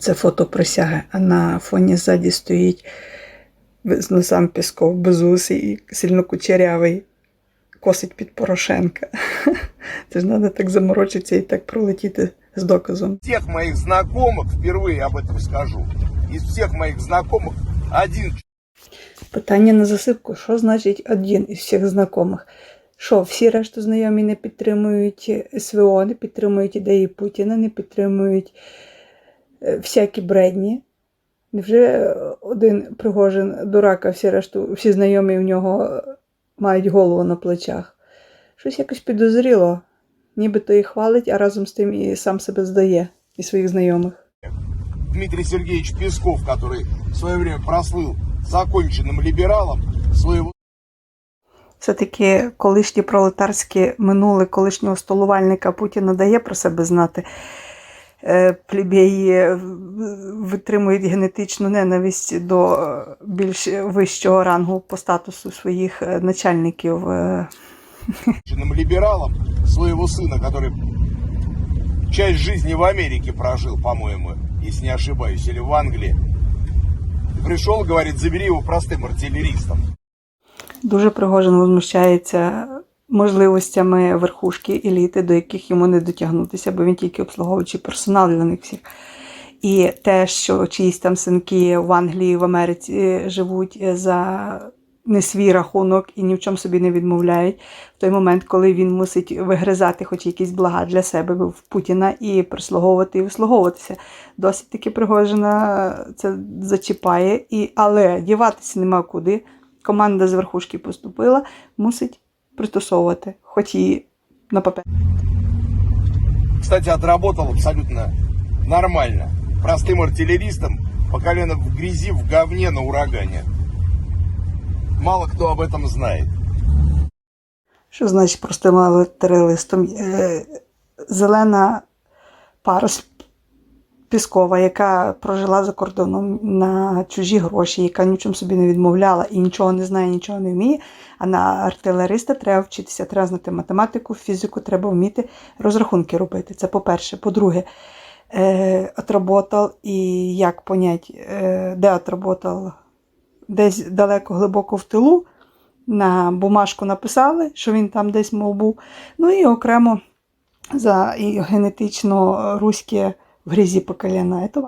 Це фото присяги, а на фоні ззаді стоїть ну, сам Пісков безусий і сильно кучерявий, косить під Порошенка. Це ж треба так заморочитися і так пролетіти з доказом. всех моих знакомых, впервые об этом скажу, из всех моих знакомых один Питання на засипку: що значить один із всіх знайомих? Що всі решту знайомі не підтримують СВО, не підтримують ідеї Путіна, не підтримують е, всякі бредні. Невже один Пригожин дурак, а всі решту, всі знайомі в нього мають голову на плечах? Щось якось підозріло. Нібито і хвалить, а разом з тим і сам себе здає і своїх знайомих. Дмитрий Сергеевич Песков, который в свое время прослыл законченным либералом, своего Все-таки колишнє пролетарське минуле колишнього столувальника Путіна дає про себе знати. Е, Плебеї е, витримують генетичну ненависть до е, більш вищого рангу по статусу своїх е, начальників. е. законченным либералом, своего сына, который часть жизни в Америке прожил, по-моему, если не ошибаюсь, или в Англии. Пришел, говорит, забери его простым артиллеристом. Дуже Пригожин возмущається можливостями верхушки еліти, до яких йому не дотягнутися, бо він тільки обслуговуючий персонал для них всіх. І те, що чиїсь там синки в Англії, в Америці живуть за не свій рахунок і ні в чому собі не відмовляють, в той момент, коли він мусить вигризати хоч якісь блага для себе в Путіна і прислуговувати і вислуговуватися. Досить таки Пригожина це зачіпає, і, але діватися нема куди. Команда з верхушки поступила, мусить пристосовувати, хоч і на папері. Кстати, отработал абсолютно нормально. Простым артиллеристом по колено в грязи, в говне на урагане. Мало кто об этом знает. Що значить простим литералистом? Е, Зелена пара Піскова, яка прожила за кордоном на чужі гроші, яка нічим собі не відмовляла і нічого не знає, нічого не вміє. А на артилериста треба вчитися, треба знати математику, фізику, треба вміти розрахунки робити. Це по-перше. По-друге, е, отработав і як понять, е, де отработав? Десь далеко глибоко в тилу. На бумажку написали, що він там десь мов був. Ну і окремо за і генетично руське в грязі по колена. Це